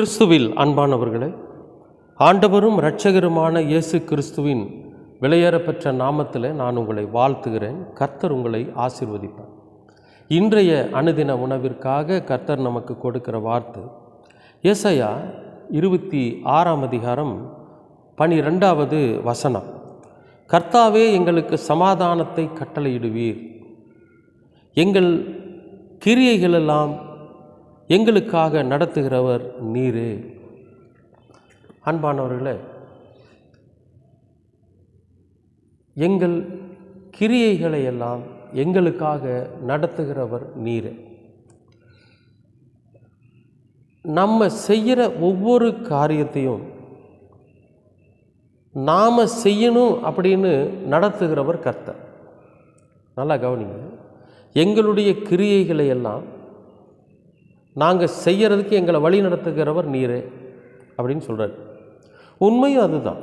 கிறிஸ்துவில் அன்பானவர்களே ஆண்டவரும் இரட்சகருமான இயேசு கிறிஸ்துவின் விலையேறப்பெற்ற நாமத்தில் நான் உங்களை வாழ்த்துகிறேன். கர்த்தர் உங்களை ஆசிர்வதிப்பார். இன்றைய அணுதின உணவிற்காக கர்த்தர் நமக்கு கொடுக்கிற வார்த்தை ஏசாயா இருபத்தி ஆறாம் அதிகாரம் பனிரெண்டாவது வசனம். கர்த்தாவே எங்களுக்கு சமாதானத்தை கட்டளையிடுவீர். எங்கள் கிரியைகளெல்லாம் எங்களுக்காக நடத்துகிறவர் நீரே. அன்பானவர்களே எங்கள் கிரியைகளை எல்லாம் எங்களுக்காக நடத்துகிறவர் நீர். நம்ம செய்கிற ஒவ்வொரு காரியத்தையும் நாம் செய்யணும் அப்படின்னு நடத்துகிறவர் கர்த்தர். நல்லா கவனிங்க. எங்களுடைய கிரியைகளை எல்லாம் நாங்கள் செய்யறதுக்கு எங்களை வழி நடத்துகிறவர் நீரே அப்படின்னு சொல்கிறார் உண்மையும் அதுதான்.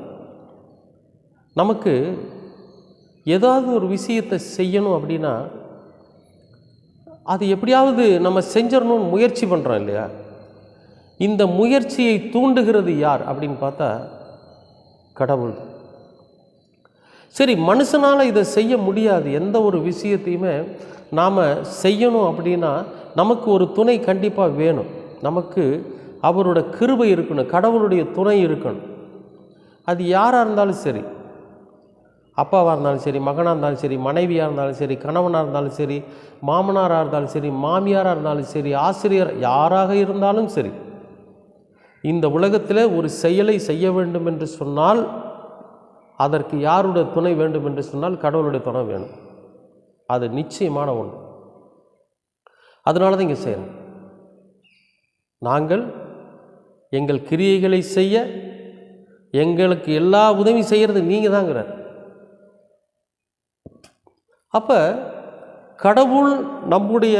நமக்கு ஏதாவது ஒரு விஷயத்தை செய்யணும் அப்படின்னா அது எப்படியாவது நம்ம செஞ்சிடணும்னு முயற்சி பண்ணுறோம் இல்லையா? இந்த முயற்சியை தூண்டுகிறது யார் அப்படின்னு பார்த்தா கடவுள். சரி மனுஷனால் இதை செய்ய முடியாது. எந்த ஒரு விஷயத்தையுமே நாம் செய்யணும் அப்படின்னா நமக்கு ஒரு துணை கண்டிப்பாக வேணும். நமக்கு அவரோட கிருபை இருக்கணும் கடவுளுடைய துணை இருக்கணும். அது யாராக இருந்தாலும் சரி அப்பாவாக இருந்தாலும் சரி மகனாக இருந்தாலும் சரி மனைவியாக இருந்தாலும் சரி கணவனாக இருந்தாலும் சரி மாமனாராக இருந்தாலும் சரி மாமியாராக இருந்தாலும் சரி ஆசிரியர் யாராக இருந்தாலும் சரி இந்த உலகத்தில் ஒரு செயலை செய்ய வேண்டும் என்று சொன்னால் அதற்கு யாருடைய துணை வேண்டும் என்று சொன்னால் கடவுளுடைய துணை வேணும். அது நிச்சயமான ஒன்று. அதனால தான் இங்கே செய்கிறோம் நாங்கள் எங்கள் கிரியைகளை செய்ய எங்களுக்கு எல்லா உதவி செய்கிறது நீங்கள் தாங்கிறார் அப்போ கடவுள் நம்முடைய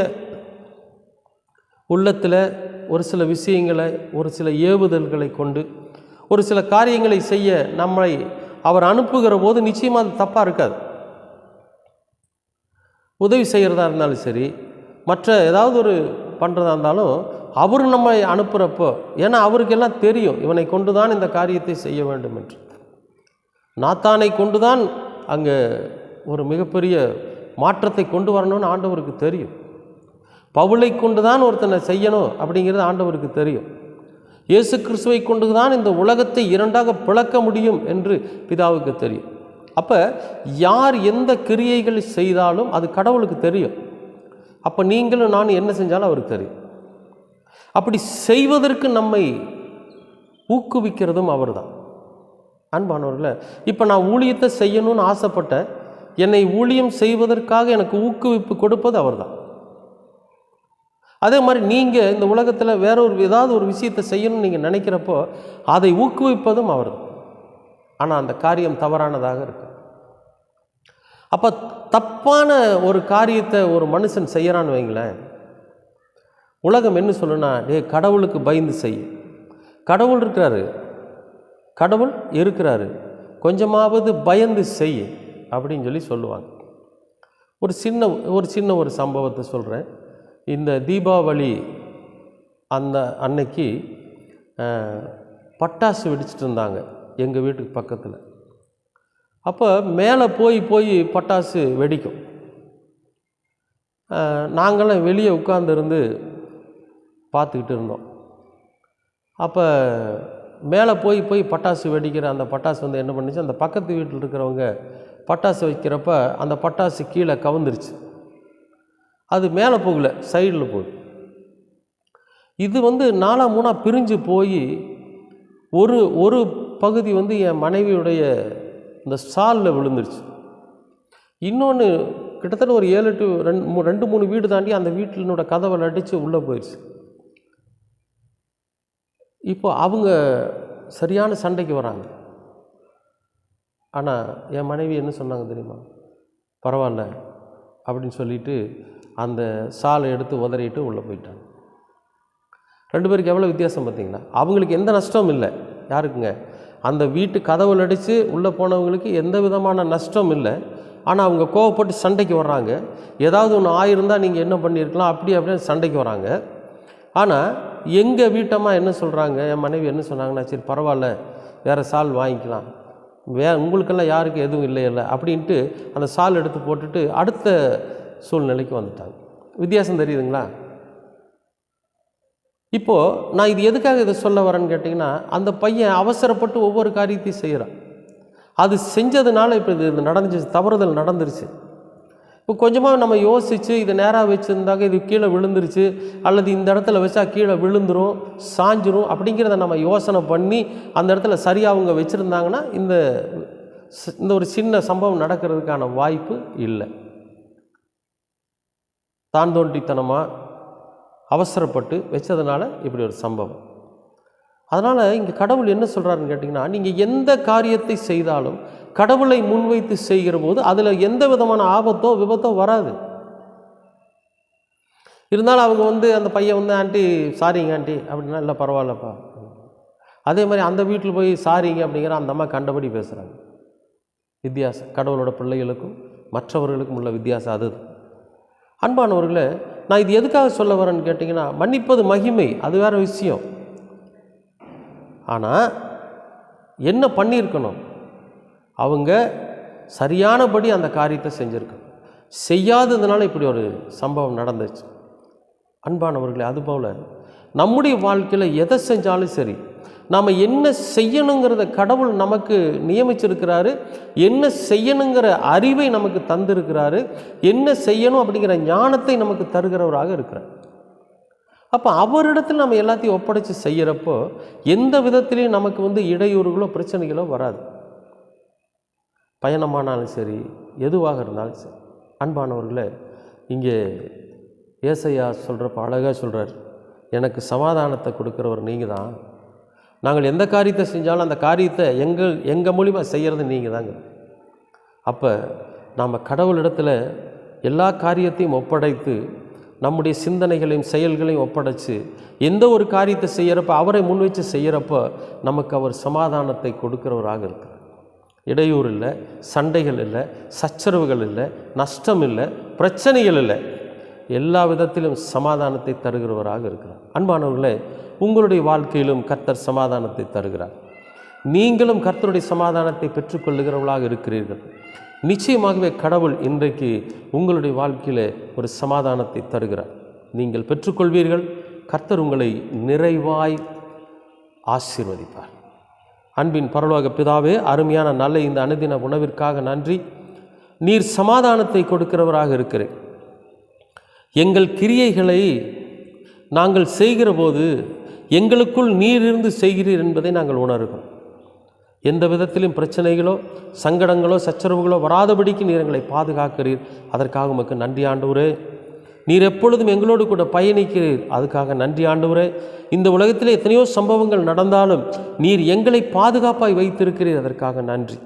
உள்ளத்தில் ஒரு சில விஷயங்களை ஒரு சில ஏவுதல்களை கொண்டு ஒரு சில காரியங்களை செய்ய நம்மை அவர் அனுப்புகிற போது நிச்சயமாக அது தப்பாக இருக்காது. உதவி செய்கிறதா இருந்தாலும் சரி மற்ற ஏதாவது ஒரு பண்ணுறதா இருந்தாலும் அவர் நம்மை அனுப்புகிறப்போ ஏன்னா அவருக்கெல்லாம் தெரியும் இவனை கொண்டு தான் இந்த காரியத்தை செய்ய வேண்டும் என்று. நாத்தானை கொண்டு தான் அங்கே ஒரு மிகப்பெரிய மாற்றத்தை கொண்டு வரணும்னு ஆண்டவருக்கு தெரியும். பவுளை கொண்டு தான் ஒருத்தனை செய்யணும் அப்படிங்கிறது ஆண்டவருக்கு தெரியும். இயேசு கிறிஸ்துவை கொண்டு தான் இந்த உலகத்தை இரண்டாக பிளக்க முடியும் என்று பிதாவுக்கு தெரியும். அப்போ யார் எந்த கிரியைகள் செய்தாலும் அது கடவுளுக்கு தெரியும். அப்போ நீங்களும் நான் என்ன செஞ்சாலும் அவருக்கு தெரியும் அப்படி செய்வதற்கு நம்மை ஊக்குவிக்கிறதும் அவர் தான் அன்பானவர்களே இப்போ நான் ஊழியத்தை செய்யணும்னு ஆசைப்பட்டேன் என்னை ஊழியம் செய்வதற்காக எனக்கு ஊக்குவிப்பு கொடுப்பது அவர் தான் அதே மாதிரி நீங்கள் இந்த உலகத்தில் வேற ஒரு ஏதாவது ஒரு விஷயத்தை செய்யணும்னு நீங்கள் நினைக்கிறப்போ அதை ஊக்குவிப்பதும் அவர் தான் ஆனால் அந்த காரியம் தவறானதாக இருக்கு. அப்போ தப்பான ஒரு காரியத்தை ஒரு மனுஷன் செய்கிறான்னு வைங்களேன். உலகம் என்ன சொல்லுனா டே கடவுளுக்கு பயந்து செய். கடவுள் இருக்கிறாரு. கடவுள் இருக்கிறாரு. கொஞ்சமாவது பயந்து செய் அப்படின்னு சொல்லி சொல்லுவாங்க. ஒரு சின்ன ஒரு சின்ன ஒரு சம்பவத்தை சொல்கிறேன் இந்த தீபாவளி அந்த அன்னைக்கு பட்டாசு வெடிச்சிட்டு இருந்தாங்க எங்கள் வீட்டுக்கு பக்கத்தில். அப்போ மேலே போய் போய் பட்டாசு வெடிக்கும். நாங்களாம் வெளியே உட்காந்துருந்து பார்த்துக்கிட்டு இருந்தோம். அப்போ மேலே போய் போய் பட்டாசு வெடிக்கிற அந்த பட்டாசு வந்து என்ன பண்ணுச்சு? அந்த பக்கத்து வீட்டில் இருக்கிறவங்க பட்டாசு வைக்கிறப்ப அந்த பட்டாசு கீழே கவுந்துருச்சு. அது மேலே போகல சைடில் போகுது. இது வந்து நாலா மூணாக பிரிஞ்சு போய் ஒரு ஒரு பகுதி வந்து என் மனைவியுடைய இந்த சாலில் விழுந்துருச்சு. இன்னொன்று கிட்டத்தட்ட ஒரு ஏழு எட்டு ரெண்டு ரெண்டு மூணு வீடு தாண்டி அந்த வீட்டினோட கதவை அடித்து உள்ளே போயிடுச்சு இப்போ அவங்க சரியான சண்டைக்கு வராங்க. ஆனால் என் மனைவி என்ன சொன்னாங்க தெரியுமா? பரவாயில்ல அப்படின்னு சொல்லிட்டு அந்த சாலை எடுத்து உதறிட்டு உள்ளே போயிட்டாங்க. ரெண்டு பேருக்கு எவ்வளோ வித்தியாசம் பார்த்தீங்களா? அவங்களுக்கு எந்த நஷ்டமும் இல்லை. யாருக்குங்க? அந்த வீட்டு கதவுல அடித்து உள்ளே போனவங்களுக்கு எந்த விதமான நஷ்டம் இல்லை. ஆனால் அவங்க கோவப்பட்டு சண்டைக்கு வர்றாங்க. ஏதாவது ஒன்று ஆயிருந்தால் நீங்கள் என்ன பண்ணியிருக்கலாம் அப்படி அப்படின்னு சண்டைக்கு வராங்க. ஆனால் எங்கள் வீட்டம்மா என்ன சொல்கிறாங்க என் மனைவி என்ன சொன்னாங்கன்னா சரி பரவாயில்ல வேறு சால் வாங்கிக்கலாம். வே உங்களுக்கெல்லாம் யாருக்கும் எதுவும் இல்லை இல்லை அப்படின்ட்டு அந்த சால் எடுத்து போட்டுட்டு அடுத்த சூழ்நிலைக்கு வந்துட்டாங்க. வித்தியாசம் தெரியுதுங்களா? இப்போது நான் இது எதுக்காக இதை சொல்ல வரேன்னு கேட்டிங்கன்னா அந்த பையன் அவசரப்பட்டு ஒவ்வொரு காரியத்தையும் செய்கிறான் அது செஞ்சதுனால இப்போ இது இது நடந்துச்சு தவறுதல் நடந்துருச்சு. இப்போ கொஞ்சமாக நம்ம யோசித்து இதை நேராக வச்சுருந்தாக்க இது கீழே விழுந்துருச்சு அல்லது இந்த இடத்துல வச்சா கீழே விழுந்துரும் சாஞ்சிரும் அப்படிங்கிறத நம்ம யோசனை பண்ணி அந்த இடத்துல சரியாக அவங்க வச்சுருந்தாங்கன்னா இந்த இந்த ஒரு சின்ன சம்பவம் நடக்கிறதுக்கான வாய்ப்பு இல்லை. தான் தோண்டித்தனமாக அவசரப்பட்டு வச்சதுனால இப்படி ஒரு சம்பவம். அதனால் இங்கே கடவுள் என்ன சொல்கிறாருன்னு கேட்டிங்கன்னா நீங்கள் எந்த காரியத்தை செய்தாலும் கடவுளை முன்வைத்து செய்கிற போது அதில் எந்த விதமான ஆபத்தோ விபத்தோ வராது. இருந்தாலும் அவங்க வந்து அந்த பையன் வந்து ஆண்டி சாரிங்க ஆண்டி. அப்படின்னா இல்லை பரவாயில்லப்பா. அதே மாதிரி அந்த வீட்டில் போய் சாரிங்க அப்படிங்கிற அந்த அம்மா கண்டபடி பேசுகிறாங்க வித்தியாசம். கடவுளோட பிள்ளைகளுக்கும் மற்றவர்களுக்கும் உள்ள வித்தியாசம் அது அன்பானவர்களே நான் இது எதுக்காக சொல்ல வரேன்னு கேட்டிங்கன்னா மன்னிப்பது மகிமை அது வேற விஷயம். ஆனால் என்ன பண்ணியிருக்கணும்? அவங்க சரியானபடி அந்த காரியத்தை செஞ்சுருக்கணும். செய்யாததுனால இப்படி ஒரு சம்பவம் நடந்துச்சு. அன்பானவர்களே அதுபோல் நம்முடைய வாழ்க்கையில் எதை செஞ்சாலும் சரி நாம் என்ன செய்யணுங்கிறத கடவுள் நமக்கு நியமிச்சிருக்கிறாரு. என்ன செய்யணுங்கிற அறிவை நமக்கு தந்திருக்கிறாரு. என்ன செய்யணும் அப்படிங்கிற ஞானத்தை நமக்கு தருகிறவராக இருக்கிறார். அப்போ அவரிடத்தில் நம்ம எல்லாத்தையும் ஒப்படைச்சு செய்கிறப்போ எந்த விதத்திலையும் நமக்கு வந்து இடையூறுகளோ பிரச்சனைகளோ வராது. பயணமானாலும் சரி எதுவாக இருந்தாலும் சரி. அன்பானவர்களே இங்கே ஏசையா சொல்கிறப்ப அழகாக சொல்கிறார் எனக்கு சமாதானத்தை கொடுக்குறவர் நீங்கள் தான் நாங்கள் எந்த காரியத்தை செஞ்சாலும் அந்த காரியத்தை எங்கள் எங்கள் மூலிமா செய்கிறது நீங்கள் தாங்க அப்போ நாம் கடவுளிடத்தில் எல்லா காரியத்தையும் ஒப்படைத்து நம்முடைய சிந்தனைகளையும் செயல்களையும் ஒப்படைச்சு எந்த ஒரு காரியத்தை செய்கிறப்ப அவரை முன் வச்சு செய்கிறப்ப நமக்கு அவர் சமாதானத்தை கொடுக்கிறவராக இருக்கிறார். இடையூறு இல்லை சண்டைகள் இல்லை சச்சரவுகள் இல்லை நஷ்டம் இல்லை பிரச்சனைகள் இல்லை. எல்லா விதத்திலும் சமாதானத்தை தருகிறவராக இருக்கிறார். அன்பானவர்களே உங்களுடைய வாழ்க்கையிலும் கர்த்தர் சமாதானத்தை தருகிறார். நீங்களும் கர்த்தருடைய சமாதானத்தை பெற்றுக்கொள்ளுகிறவர்களாக இருக்கிறீர்கள். நிச்சயமாகவே கடவுள் இன்றைக்கு உங்களுடைய வாழ்க்கையில் ஒரு சமாதானத்தை தருகிறார். நீங்கள் பெற்றுக்கொள்வீர்கள். கர்த்தர் உங்களை நிறைவாய் ஆசீர்வதிப்பார். அன்பின் பரலோக பிதாவே அருமையான நல்ல இந்த அனுதின உணவிற்காக நன்றி. நீர் சமாதானத்தை கொடுக்கிறவராக இருக்கிறேன். எங்கள் கிரியைகளை நாங்கள் செய்கிற போது எங்களுக்குள் நீர் இருந்து செய்கிறீர் என்பதை நாங்கள் உணர்கிறோம். எந்த விதத்திலும் பிரச்சனைகளோ சங்கடங்களோ சச்சரவுகளோ வராதபடிக்கு நீர் எங்களை பாதுகாக்கிறீர். அதற்காக உமக்கு நன்றி ஆண்டவரே. நீர் எப்பொழுதும் எங்களோடு கூட பயணிக்கிறீர். அதுக்காக நன்றி ஆண்டவரே. இந்த உலகத்திலே எத்தனையோ சம்பவங்கள் நடந்தாலும் நீர் எங்களை பாதுகாப்பாய் வைத்திருக்கிறீர். அதற்காக நன்றி.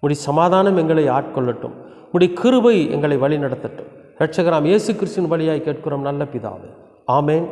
உடைய சமாதானம் எங்களை ஆட்கொள்ளட்டும். உடைய கிருபை எங்களை வழி நடத்தட்டும் ரட்சகராம் இயேசு கிறிஸ்தின் வழியாய் கேட்கிறோம் நல்ல பிதாவே. ஆமேன்.